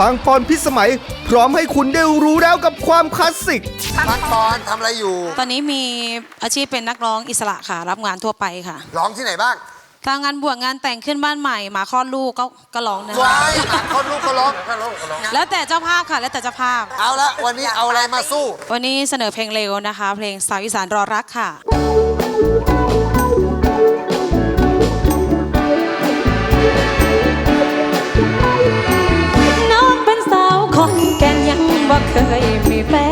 ปังปอนพิสมัย พร้อมให้คุณได้รู้แล้วกับความคลาสสิกปังปอนทำอะไรอยู่ ตอนนี้มีอาชีพเป็นนักร้องอิสระค่ะ รับงานทั่วไปค่ะร้องที่ไหนบ้างทางงานบวชงานแต่งขึ้นบ้านใหม่หมาคลอดลูกก็ก็ร้องนะว้ายหนักคนลูกก็ร้องก็ร้องก็ร้อง แล้วแต่เจ้าภาพค่ะ แล้วแต่เจ้าภาพ เอาละวันนี้เอาอะไรมาสู้ วันนี้เสนอเพลงเร็วนะคะ เพลงสาวอีสานรอรักค่ะ ว่าเคยมีแฟน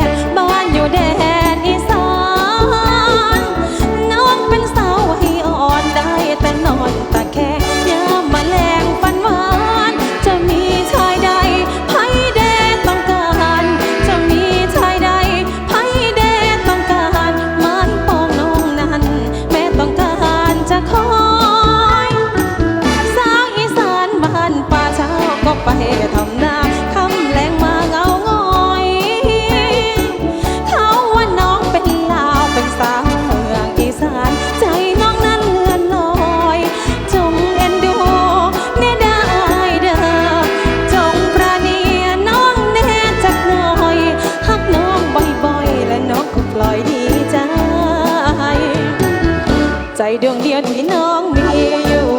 ดวงเดียวที่น้องมีอยู่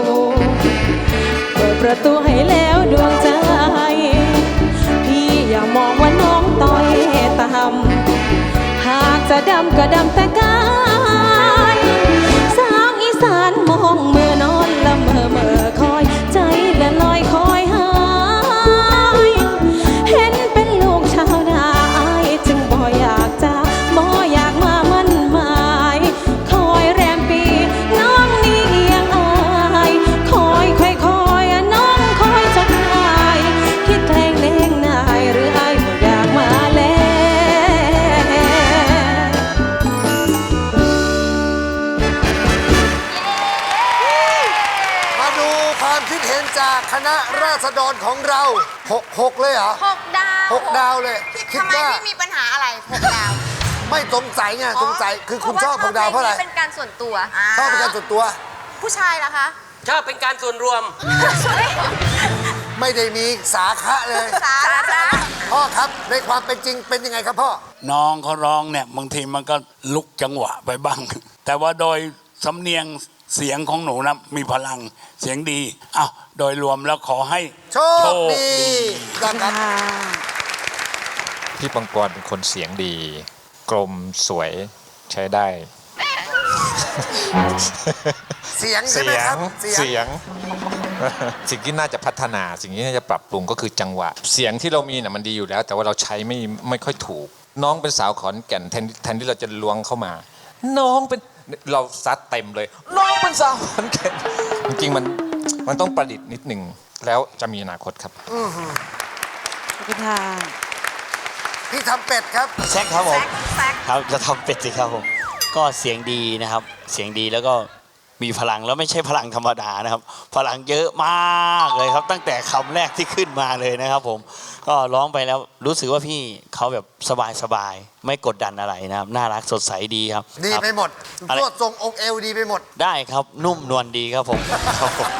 เปิดประตูให้แล้วดวงใจ พี่อย่ามองว่าน้องต้อยต่ำหากจะดำก็ดำแต่กา คณะราษฎรของเราหกหกเลยเหรอหกดาวหกดาวเลยคิดทำไมว่าไม่มีปัญหาอะไรหกดาวไม่สงสัยไงสงสัยคือคุณชอบหกดาวเพราะอะไรเป็นการส่วนตัวชอบเป็นการส่วนตัว ผู้ชายล่ะคะชอบเป็นการส่วนรวม ไม่ได้มีสาขะเลยสาระพ่อครับในความเป็นจริงเป็นยังไงครับพ่อ น้องเขาร้องเนี่ยบางทีมันก็ลุกจังหวะไปบ้าง แต่ว่าโดยสำเนียง เสียงของหนูนะมีพลังเสียงดีอ้าวโดยรวมแล้วขอให้ โชคดีนะครับพี่ปังกรเป็นคนเสียงดี กลมสวยใช้ได้ เสียงใช่ไหมครับเสียง สิ่งที่น่าจะพัฒนาสิ่งที่น่าจะปรับปรุงก็คือจังหวะ เสียงที่เรามีน่ะมันดีอยู่แล้ว แต่ว่าเราใช้ไม่ไม่ค่อยถูก น้องเป็นสาวขอนแก่นแทนแทนที่เราจะล้วงเข้ามา น้องเป็น เราซัดเต็มเลย น้องเป็นสาวขอนแก่นจริงๆมันมันต้องประดิษฐ์นิดหนึ่งแล้วจะมีอนาคตครับ ขอบคุณค่ะพี่ทำเป็ดครับ แซกครับผมแซกครับจะทำเป็ดสิครับผม ก็เสียงดีนะครับ เสียงดีแล้วก็มีพลังแล้วไม่ใช่พลังธรรมดานะครับ พลังเยอะมากเลยครับ ตั้งแต่คำแรกที่ขึ้นมาเลยนะครับผม ก็ร้องไปแล้วรู้สึกว่าพี่เขาแบบสบายๆไม่กดดันอะไรนะครับ น่ารักสดใสดีครับดีครับ ไปหมดอะไร ตัวทรงองค์เอวดีไปหมดได้ครับนุ่มนวลดีครับผมครับผม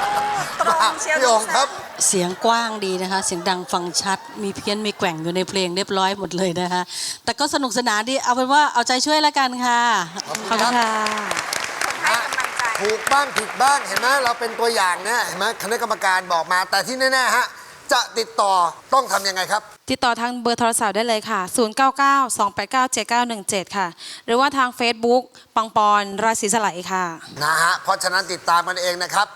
พี่องค์ครับ เสียงกว้างดีนะคะ เสียงดังฟังชัด มีเพี้ยนมีแกว่งอยู่ในเพลงเรียบร้อยหมดเลยนะคะ แต่ก็สนุกสนานดี เอาเป็นว่าเอาใจช่วยแล้วกันค่ะ ขอบคุณค่ะให้กำลังใจ ถูกบ้างผิดบ้างเห็นไหมเราเป็นตัวอย่างเนี่ยเห็นไหมคณะกรรมการบอกมาแต่ที่แน่ๆฮะ จะติดต่อต้องทำยังไงครับ ติดต่อทางเบอร์โทรศัพท์ได้เลยค่ะ 0992897917 ค่ะ หรือว่าทาง Facebook ปังปอนราศีสไลค่ะ นะฮะ เพราะฉะนั้นติดตามกันเองนะครับ